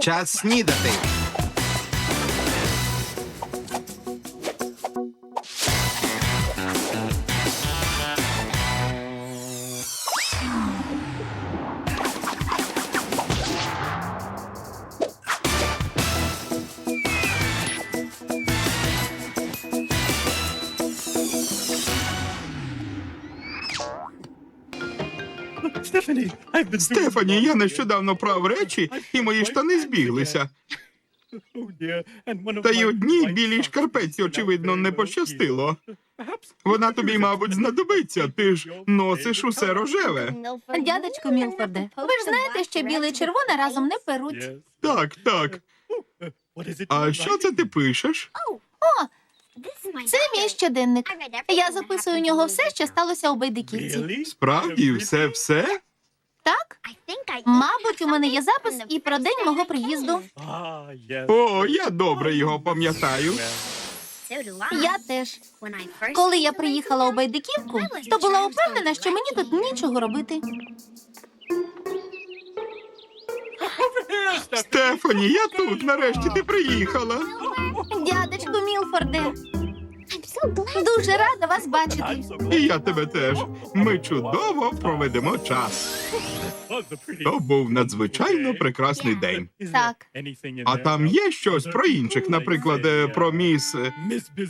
Час снідати. Стефані, я нещодавно прав речі, і мої штани збіглися. Та й одній білій шкарпетці, очевидно, не пощастило. Вона тобі, мабуть, знадобиться. Ти ж носиш усе рожеве. Дядечко Мілфорде, ви ж знаєте, що біле і червоне разом не перуть. Так, так. А що це ти пишеш? О, це мій щоденник. Я записую у нього все, що сталося у Байдиківці. Справді, все, все? Так? Мабуть, у мене є запис і про день мого приїзду. О, я добре його пам'ятаю. Я теж. Коли я приїхала у Байдиківку, то була упевнена, що мені тут нічого робити. Стефані, я тут. Нарешті ти приїхала. Дядечко Мілфорде, дуже рада вас бачити. І я тебе теж. Ми чудово проведемо час. То був надзвичайно прекрасний день. Так. А там є щось про інших, наприклад, е, про міс е,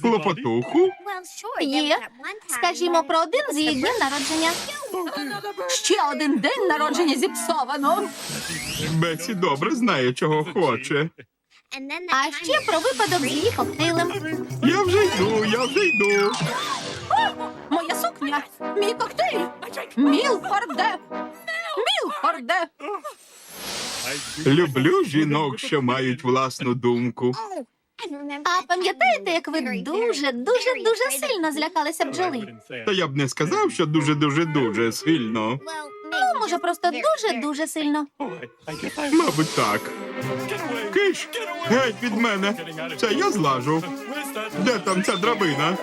Клопотуху. Є. Скажімо про один з її днів народження. Ще один день народження зіпсовано. Бесі добре знає, чого хоче. А ще про випадок з її коктейлем. Я вже йду, я вже йду. Моя сукня, мій коктейль. Мілфорде. Мілфорде. Люблю жінок, що мають власну думку. А пам'ятаєте, як ви дуже, дуже, дуже сильно злякалися бджоли? Та я б не сказав, що дуже, дуже, дуже сильно. Ну, може, просто дуже, дуже сильно. Мабуть, так. Киш, геть від мене. Це я злажу. Де там ця драбина?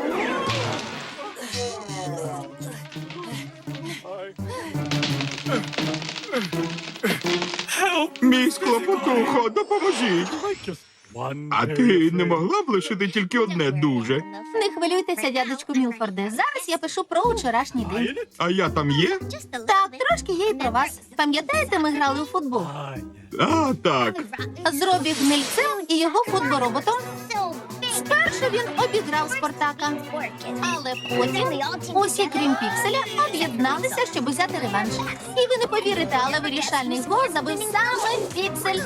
Мій склопотухо, допоможіть. А ти не могла б лишити тільки одне дуже? Не хвилюйтеся, дядечку Мілфорде. Зараз я пишу про вчорашній день. А я там є? Так, трошки є і про вас. Пам'ятаєте, ми грали у футбол? А, так. З Робі Гнильцем і його футбороботом. Спершу він обіграв Спартака, але потім усі, крім Пікселя, об'єдналися, щоб взяти реванш. І ви не повірите, але вирішальний гол забив саме Піксель.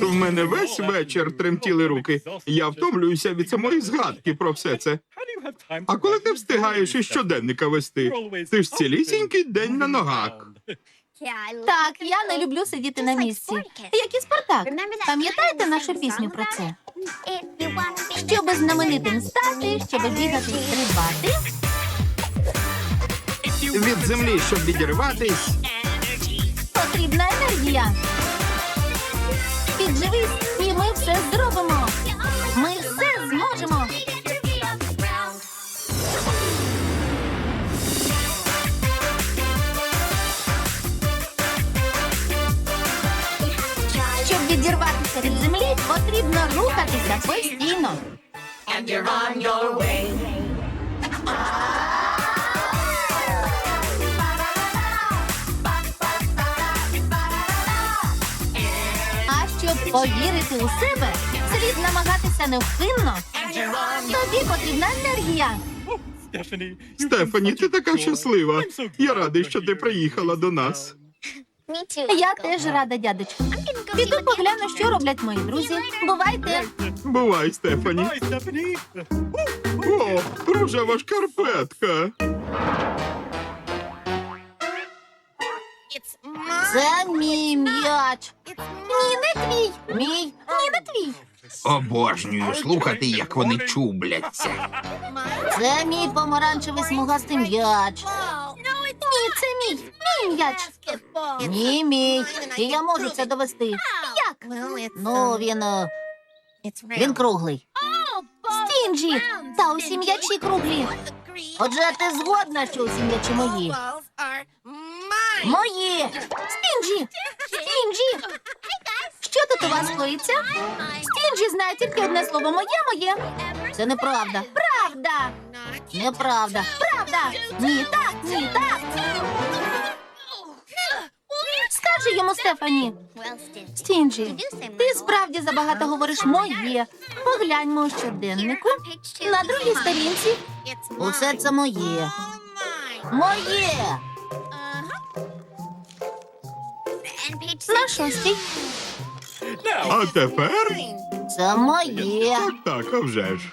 В мене весь вечір тремтіли руки. Я втомлююся від самої згадки про все це. А коли ти встигаєш із щоденника вести? Ти ж цілісінький день на ногах. Так, я не люблю сидіти на місці. Як і Спартак. Пам'ятаєте нашу пісню про це? Щоби знаменитим стати, щоб бігати і стрибати. Від землі, щоб відірватись. Потрібна енергія. Підживись, і ми все зробимо. Відірватися від землі, потрібно рухатися постійно. А щоб повірити у себе, слід намагатися невпинно. Тобі потрібна енергія. Стефані, ти така щаслива. Я радий, що ти приїхала до нас. Я теж рада, дядечку. Піду погляну, що роблять мої друзі. Бувайте. Бувай, Стефані. О, рожева шкарпетка. Це мій м'яч. Ні, не твій. Мій. Ні, не твій. Обожнюю слухати, як вони чубляться. Це мій помаранчевий смугастий м'яч. Ні, це мій. Мій м'яч. Ні, мій. І я можу це довести. Як? Ну, він. е, Він круглий. Стінджі! Та усі м'ячі круглі. Отже, ти згодна, що усі м'ячі мої? Мої! Стінджі! Стінджі! Тут у вас коїться? Стінджі знає тільки одне слово моє, моє. Це неправда. Правда. Неправда. Правда. Ні, так, ні, так. Скажи йому, Стефані. Стінджі, ти справді забагато говориш моє. Погляньмо у щоденнику. На другій сторінці. Усе це моє. Моє. На шостій. А тепер Це моє. так, а вже ж.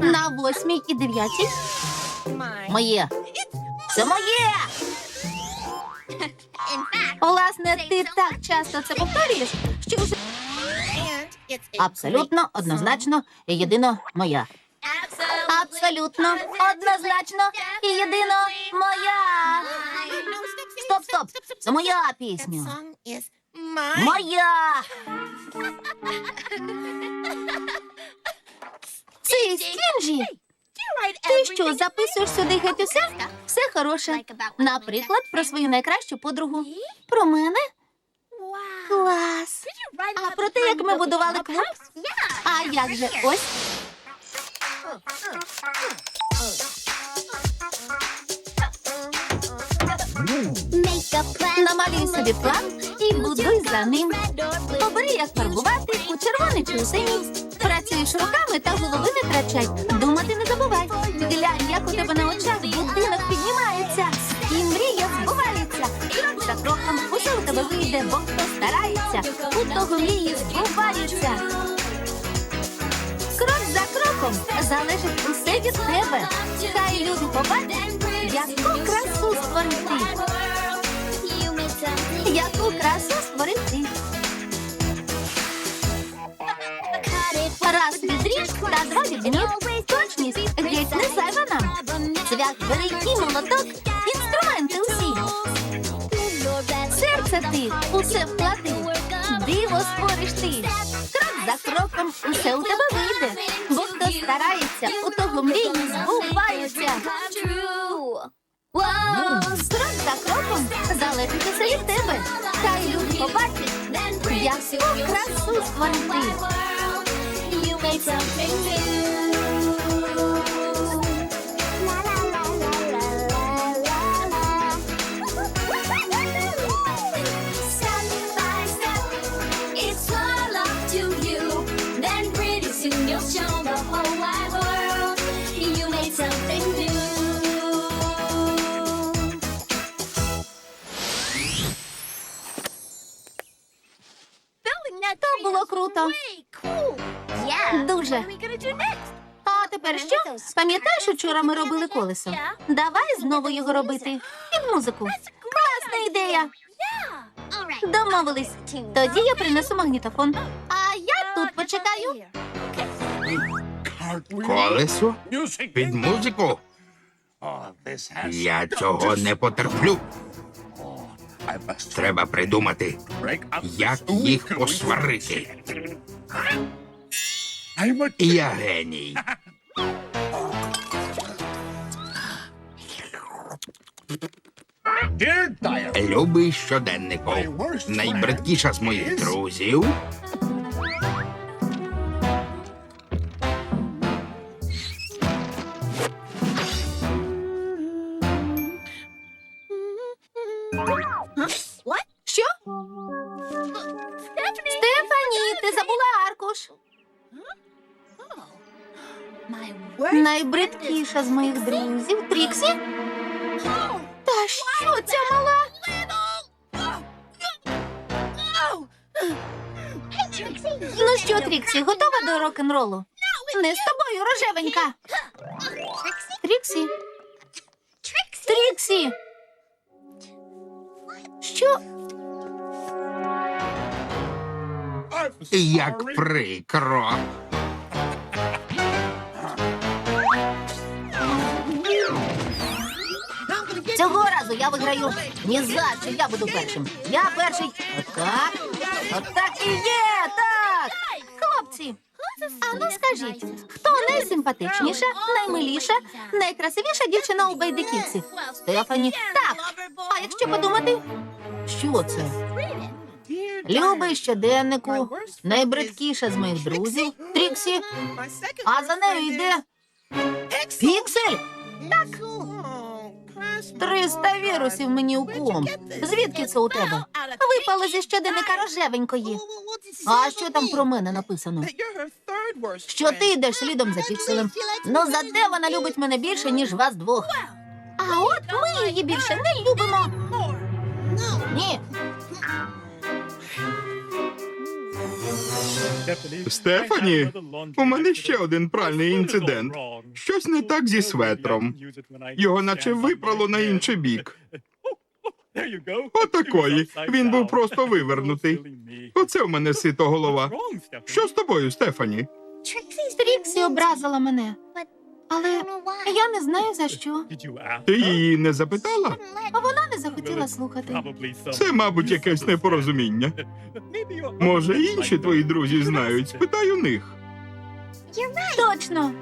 На восьмій і дев'ятій. Моє. Це моє. Власне, ти так часто це повторюєш, що вже абсолютно, однозначно і єдино моя. Абсолютно, однозначно і єдино моя. Стоп, стоп. Це моя пісня. Моя. Це Стінджі. Ти що, записуєш сюди геть усе? Все хороше. Наприклад, про свою найкращу подругу. Про мене? Клас. А про те, як ми будували клуб? А як же? Ось. Намалюй собі план і будуй за ним. Обери, як фарбувати у червоний чи у синій. Працюєш руками та голови не втрачай. Думати не забувай. Глянь, як у тебе на очах будинок піднімається. І мрія збувається. Крок за кроком усе у тебе вийде, бо хто старається, у того мрії збуваються. Крок за кроком залежить усе від тебе. Хай люди побачать, яку красу створив ти. Яку красу створив ти. Раз відріж та два відміт. Точність геть не зайва нам. Цвях великий молоток, інструменти усі. Серце ти усе вклади, диво створиш ти. Крок за кроком усе у тебе вийде, бо хто старається, у того мрії збуваються. Крок за кроком залежить усе від тебе. Хай люди побачать, яку красу створив ти. Show круто. Дуже. А тепер що? Пам'ятаєш, учора ми робили колесо? Давай знову його робити. Під музику. Класна ідея. Домовились. Тоді я принесу магнітофон. А я тут почекаю. Колесо? Під музику? Я цього не потерплю. Треба придумати, як їх посварити. Я геній. Любий щоденнику. Найбридкіша з моїх друзів. Найбридкіша з моїх друзів. Тріксі? Та що ця мала? Ну що, Тріксі, готова до рок-н-ролу? Не з тобою, рожевенька. Тріксі? Тріксі! Що? Як прикро. Цього разу я виграю. Ні за я буду першим. Я перший. Отак. Отак і є. Так. Хлопці. А ну скажіть, хто найсимпатичніша, наймиліша, найкрасивіша дівчина у байдиківці? Стефані. Так. А якщо подумати? Що це? Любий щоденнику, найбридкіша з моїх друзів, Тріксі, а за нею йде Піксель. Триста вірусів мені у ком. Звідки це у тебе? Випало зі щоденника рожевенької. А що там про мене написано? Що ти йдеш слідом за пікселем? Ну зате вона любить мене більше, ніж вас двох. А от ми її більше не любимо. Ні, Стефані, у мене ще один пральний інцидент. Щось не так зі светром. Його наче випрало на інший бік. Отакої. Він був просто вивернутий. Оце в мене сито голова. Що з тобою, Стефані? Тріксі образила мене. Але я не знаю за що. Ти її не запитала? А вона не захотіла слухати. Це, мабуть, якесь непорозуміння. Може, інші твої друзі знають. Спитай у них. Точно.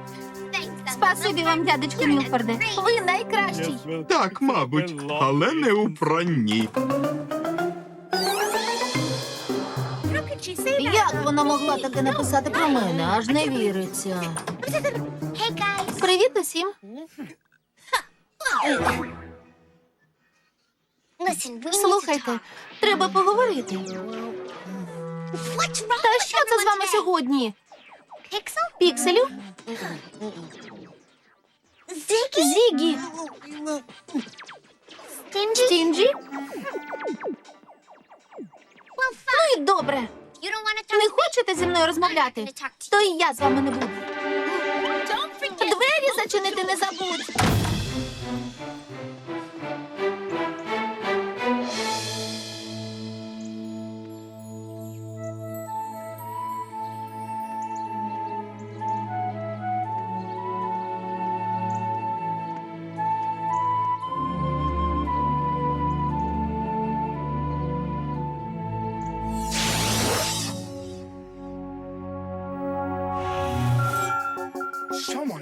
Спасибі вам, дядечко Мілфорде. Ви найкращий. Так, мабуть, але не у пранні. Як вона могла таке написати про мене? Аж не віриться. Привіт усім. Слухайте, треба поговорити. Та що це з вами сьогодні? Пікселю? Зігі? Стінджі? Ну і добре. Не хочете зі мною розмовляти? То і я з вами не буду. Двері зачинити не забудь.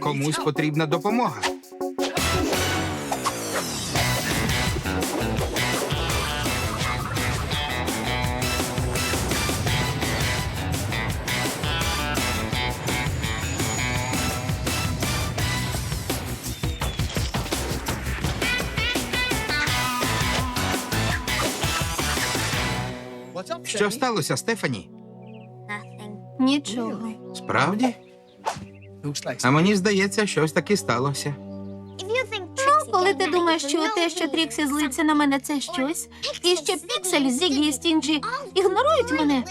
Комусь потрібна допомога. Що сталося, Стефані? Нічого. Справді? А мені здається, щось таки сталося. Ну, коли ти думаєш, що те, що Тріксі злиться на мене, це щось, і що Піксель, Зігі і Стінджі ігнорують мене,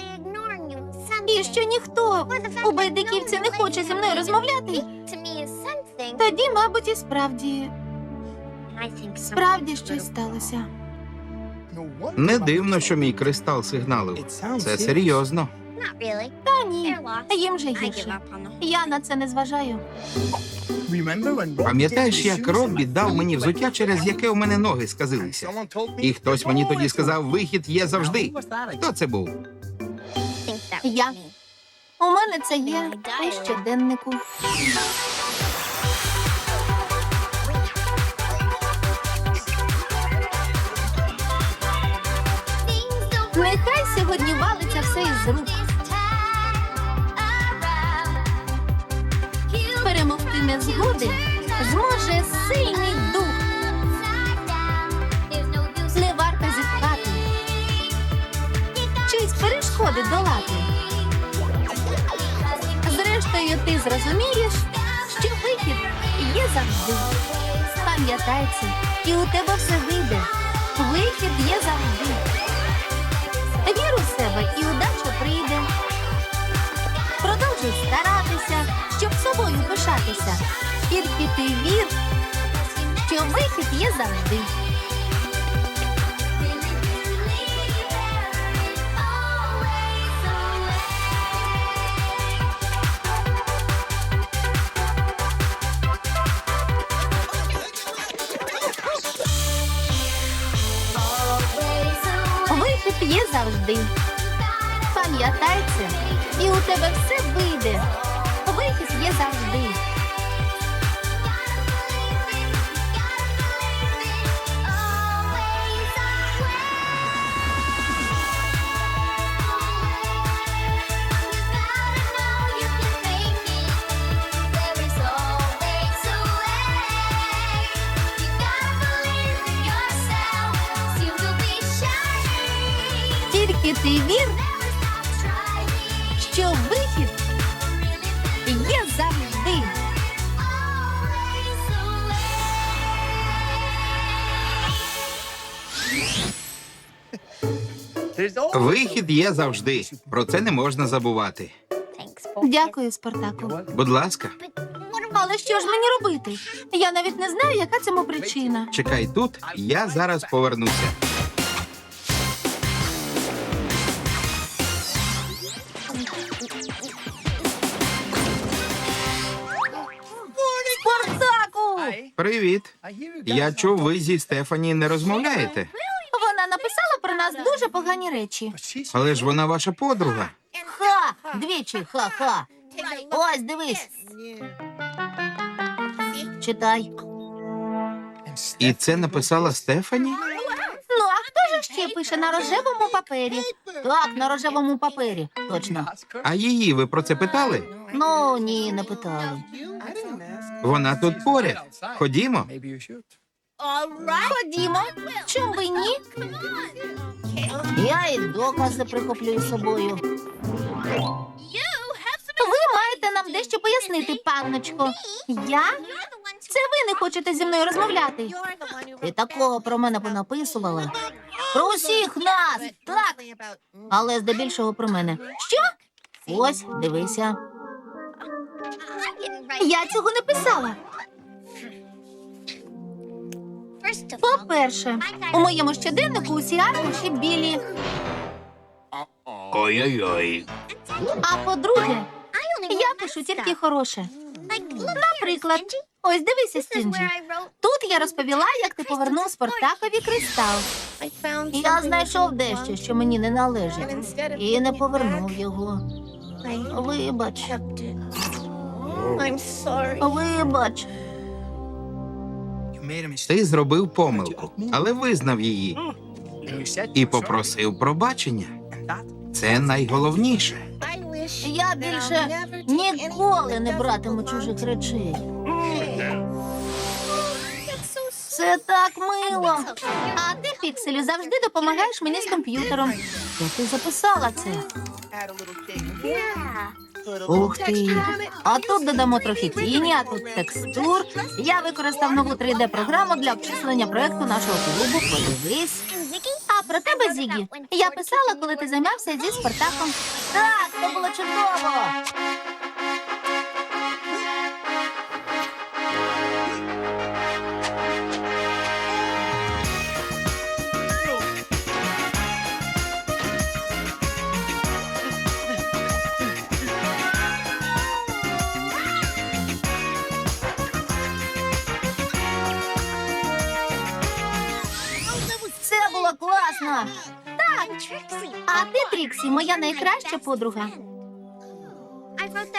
і що ніхто у байдиківці не хоче зі мною розмовляти, тоді, мабуть, і справді, справді щось сталося. Не дивно, що мій кристал сигналив. Це серйозно. Та ні, їм же гірше. Я на це не зважаю. Пам'ятаєш, як Роббі дав мені взуття, через яке у мене ноги сказилися? І хтось мені тоді сказав, вихід є завжди. Хто це був? Я. У мене це є у щоденнику. Незгоди зможе сильний дух. Не варто зітхати. Чиїсь перешкоди долати. Зрештою, ти зрозумієш, що вихід є завжди. Пам'ятай це, і у тебе все вийде. Вихід є завжди. Собою пишатися. Тільки ти вір, що вихід є завжди. Вихід є завжди. Пам'ятай це, і у тебе все вийде. Ти вір, що вихід є завжди. Вихід є завжди. Про це не можна забувати. Дякую, Спартаку. Будь ласка, Але що ж мені робити? Я навіть не знаю, яка цьому причина. чекай тут, я зараз повернуся. Привіт. Я чув, ви зі Стефані не розмовляєте, Вона написала про нас дуже погані речі. але ж вона ваша подруга. Ха! Двічі ха-ха. Ось дивись. Читай. І це написала Стефані? Ще пише на рожевому папері? Так, на рожевому папері. Точно. А її ви про це питали? Ну, ні, не питали. Вона тут поряд. Ходімо. Ходімо. Чом би ні? Я і докази прихоплю із собою. Ви маєте нам дещо пояснити, панночко. Я? Це ви не хочете зі мною розмовляти. І такого про мене понаписували. Про усіх нас. Так, але здебільшого про мене. Що? Ось, дивися. Я цього не писала. По-перше, у моєму щоденнику усі аркуші білі. Ой-ой-ой. А по-друге, я пишу тільки хороше. Наприклад, ось дивися, Стінджі. Тут я розповіла, як ти повернув Спартакові кристал. Я знайшов дещо, що мені не належить, і не повернув його. Вибач, вибач. Ти зробив помилку, але визнав її і попросив пробачення. Це найголовніше. Я більше ніколи не братиму чужих речей. Це так мило. А ти, Пікселю, завжди допомагаєш мені з комп'ютером. То ти записала це. Ух ти. А тут додамо трохи тіні, а тут текстур. Я використав нову 3D-програму для обчислення проекту нашого клубу. Подивись. А про тебе, Зігі, я писала, коли ти займався зі Спартаком. Так, це було чудово. Ти, моя найкраща подруга.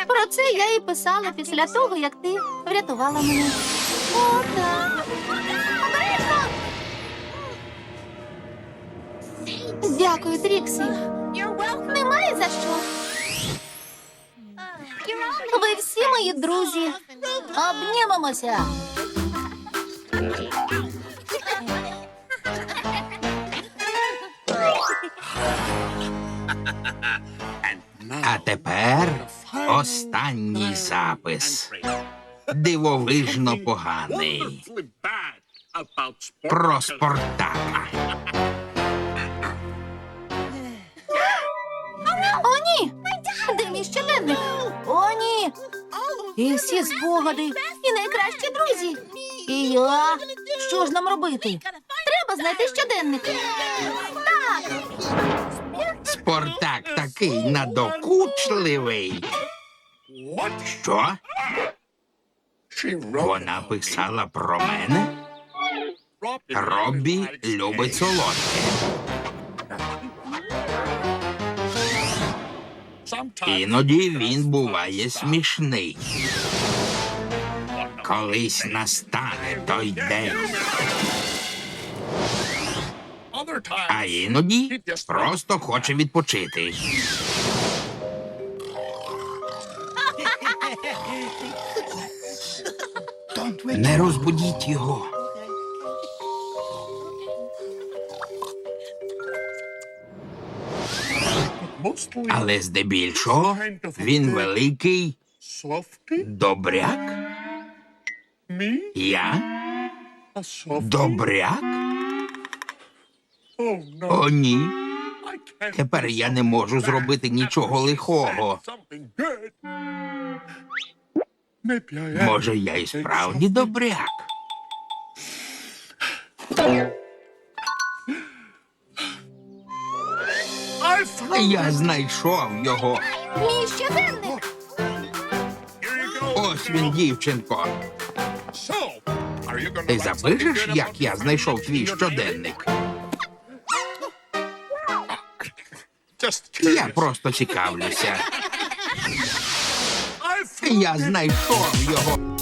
Про це я і писала після того, як ти врятувала мене. О, так. Дякую, Тріксі. Немає за що. Ви всі мої друзі. Обнімемося. А тепер останній запис. Дивовижно поганий. Про Спартака. О, ні! Де мій щоденник? О, ні! І всі спогади, і найкращі друзі. І я. Що ж нам робити? Треба знайти щоденник. Так, Спартак такий надокучливий. Що? Вона писала про мене? Роббі любить солодке. Іноді він буває смішний. Колись настане той день. А іноді просто хоче відпочити. Не розбудіть його. Але здебільшого він великий добряк. Я добряк? О, ні. Тепер я не можу зробити нічого лихого. Може, я і справді добряк. Я знайшов його. Мій щоденник. Ось він, дівчинко. Ти запишеш, як я знайшов твій щоденник? Я просто цікавлюся. Я знайшов його.